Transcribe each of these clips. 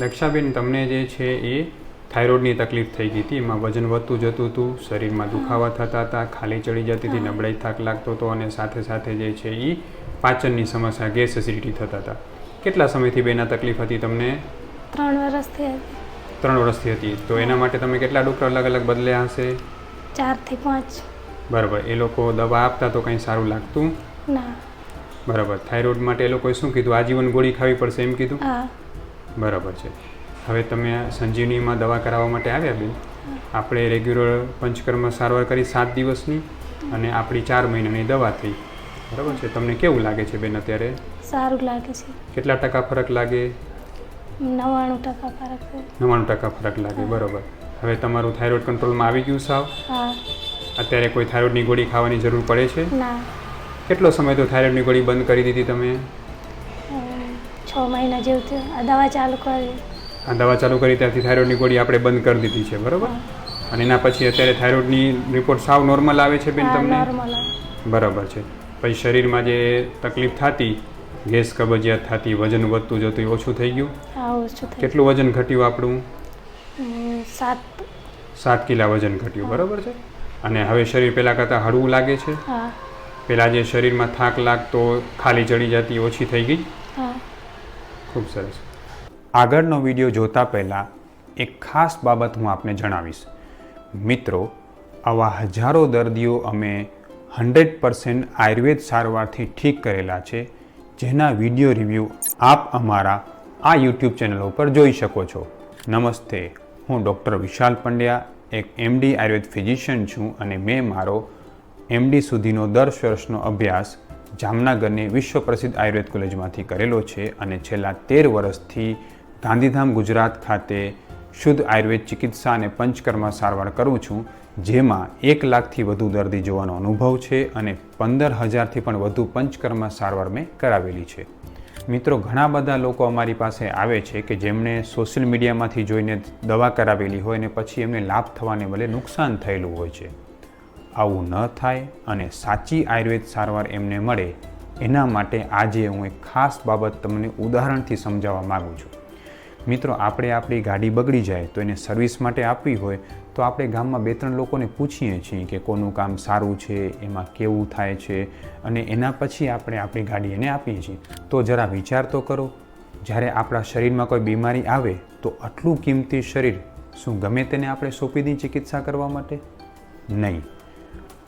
દક્ષાબેન તમને જે છે એ થાઇરોઇડની તકલીફ થઈ ગઈ હતી. એમાં વજન વધતું જતું હતું શરીરમાં દુખાવા થતા હતા ખાલી ચડી જતી હતી નબળાઈ થાક લાગતો હતો અને સાથે સાથે જે છે એ પાચનની સમસ્યા ગેસ એસિડિટી થતા હતા. કેટલા સમયથી બેના તકલીફ હતી તમને? ત્રણ વર્ષથી હતી. ત્રણ વર્ષથી હતી. તો એના માટે તમે કેટલા ડૉક્ટર અલગ અલગ બદલ્યા હશે? ચારથી પાંચ. બરાબર. એ લોકો દવા આપતા તો કંઈ સારું લાગતું? ના. બરાબર. થાઇરોઇડ માટે એ લોકોએ શું કીધું? આજીવન ગોળી ખાવી પડશે એમ કીધું? હા. બરાબર છે. હવે તમે સંજીવનીમાં દવા કરાવવા માટે આવ્યા બેન. આપણે રેગ્યુલર પંચકર્મ સારવાર કરી સાત દિવસની અને આપણી ચાર મહિનાની દવા થઈ. બરાબર છે? તમને કેવું લાગે છે બેન અત્યારે? સારું લાગે છે. કેટલા ટકા ફરક લાગે? નવ્વાણું ટકા ફરક નવ્વાણું ટકા ફરક લાગે બરાબર. હવે તમારું થાઇરોઇડ કંટ્રોલમાં આવી ગયું સાવ? અત્યારે કોઈ થાઇરોઇડની ગોળી ખાવાની જરૂર પડે છે? કેટલો સમય તો થાઇરોઇડની ગોળી બંધ કરી દીધી તમે? છ મહિના જેવું થયું. આ દવા ચાલુ કરી. આ દવા ચાલુ કરી ત્યારથી થાઇરોઇડની ગોળી આપણે બંધ કરી દીધી છે બરાબર? અને એના પછી અત્યારે થાઇરોઇડની રિપોર્ટ સાવ નોર્મલ આવે છે બેન તમને? બરાબર છે. પછી શરીરમાં જે તકલીફ થતી ગેસ કબજિયાત થતી વજન વધતું જતું ઓછું થઈ ગયું? કેટલું વજન ઘટ્યું આપણું? સાત. સાત કિલા વજન ઘટ્યું બરાબર છે? અને હવે શરીર પહેલાં કરતાં હળવું લાગે છે? પહેલાં જે શરીરમાં થાક લાગતો ખાલી ચડી જતી ઓછી થઈ ગઈ? ખૂબ સરસ. આગળનો વીડિયો જોતા પહેલાં એક ખાસ બાબત હું આપને જણાવીશ. મિત્રો, આવા હજારો દર્દીઓ અમે હંડ્રેડ પર્સન્ટ આયુર્વેદ સારવારથી ઠીક કરેલા છે, જેના વીડિયો રિવ્યૂ આપ અમારા આ યુટ્યુબ ચેનલ ઉપર જોઈ શકો છો. નમસ્તે, હું ડૉક્ટર વિશાલ પંડ્યા, એક એમડી આયુર્વેદ ફિઝિશિયન છું અને મેં મારો એમડી સુધીનો દસ વર્ષનો અભ્યાસ જામનગરની વિશ્વ પ્રસિદ્ધ આયુર્વેદ કોલેજમાંથી કરેલો છે અને છેલ્લા તેર વર્ષથી ગાંધીધામ ગુજરાત ખાતે શુદ્ધ આયુર્વેદ ચિકિત્સા અને પંચકર્મ સારવાર કરું છું, જેમાં એક લાખથી વધુ દર્દી જોવાનો અનુભવ છે અને પંદર હજારથી પણ વધુ પંચકર્મ સારવાર મેં કરાવેલી છે. મિત્રો, ઘણા બધા લોકો અમારી પાસે આવે છે કે જેમણે સોશિયલ મીડિયામાંથી જોઈને દવા કરાવેલી હોય અને પછી એમને લાભ થવાને બદલે નુકસાન થયેલું હોય છે. આવું ન થાય અને સાચી આયુર્વેદ સારવાર એમને મળે, એના માટે આજે હું એક ખાસ બાબત તમને ઉદાહરણથી સમજાવવા માગું છું. મિત્રો, આપણે આપણી ગાડી બગડી જાય તો એને સર્વિસ માટે આપવી હોય, તો આપણે ગામમાં બે ત્રણ લોકોને પૂછીએ છીએ કે કોનું કામ સારું છે, એમાં કેવું થાય છે, અને એના પછી આપણે આપણી ગાડી એને આપીએ છીએ. તો જરા વિચાર તો કરો, જ્યારે આપણા શરીરમાં કોઈ બીમારી આવે, તો આટલું કિંમતી શરીર શું ગમે તેને આપણે સોંપી દઈએ ચિકિત્સા કરવા માટે? નહીં.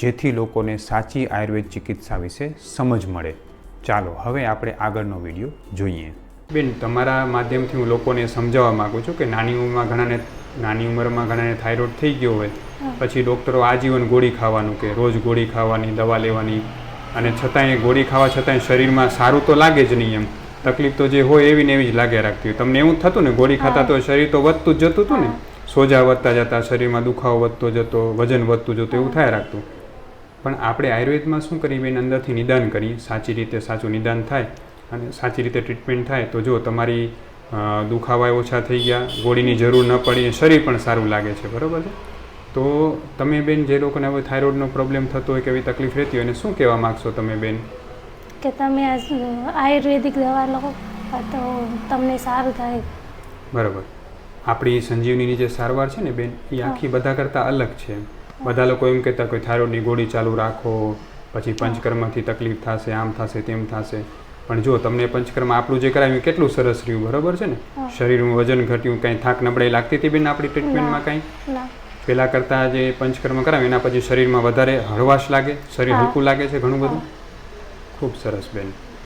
જેથી લોકોને સાચી આયુર્વેદ ચિકિત્સા વિશે સમજ મળે. ચાલો હવે આપણે આગળનો વીડિયો જોઈએ. બેન તમારા માધ્યમથી હું લોકોને સમજાવવા માગું છું કે નાની ઉંમરમાં ઘણાને નાની ઉંમરમાં ઘણાને થાઇરોઇડ થઈ ગયો હોય પછી ડૉક્ટરો આજીવન ગોળી ખાવાનું કે રોજ ગોળી ખાવાની દવા લેવાની અને છતાંય ગોળી ખાવા છતાંય શરીરમાં સારું તો લાગે જ નહીં એમ. તકલીફ તો જે હોય એવી ને એવી જ લાગ્યા રાખતી હોય. તમને એવું જ થતું ને ગોળી ખાતા તો શરીર તો વધતું જ જતું હતું ને? સોજા વધતા જતા શરીરમાં દુખાવો વધતો જતો વજન વધતું જતું એવું થાય રાખતું. પણ આપણે આયુર્વેદમાં શું કરીએ? બેન અંદરથી નિદાન કરીએ. સાચી રીતે સાચું નિદાન થાય અને સાચી રીતે ટ્રીટમેન્ટ થાય તો જો તમારી દુખાવા ઓછા થઈ ગયા ગોળીની જરૂર ન પડી શરીર પણ સારું લાગે છે બરાબર છે? તો તમે બેન જે લોકોને હવે થાઇરોઇડનો પ્રોબ્લેમ થતો હોય કે એવી તકલીફ રહેતી હોય એને શું કહેવા માગશો તમે બેન? કે તમે આયુર્વેદિક દવા લો તો તમને સારું થાય. બરાબર. આપણી સંજીવનીની જે સારવાર છે ને બેન એ આખી બધા કરતાં અલગ છે. બધા લોકો એમ કહેતા કે થાઇરોઇડની ગોળી ચાલુ રાખો પછી પંચકર્મથી તકલીફ થશે આમ થશે તેમ થશે. પણ જો તમને પંચકર્મ આપણું જે કરાવ્યું કેટલું સરસ રહ્યું બરાબર છે ને? શરીરનું વજન ઘટ્યું કાંઈ થાક નબળાઈ લાગતી હતી બેન આપણી ટ્રીટમેન્ટમાં કાંઈ? પહેલાં કરતાં જે પંચકર્મ કરાવ્યું એના પછી શરીરમાં વધારે હળવાશ લાગે શરીર. હલકું લાગે છે ઘણું બધું? ખૂબ સરસ બેન.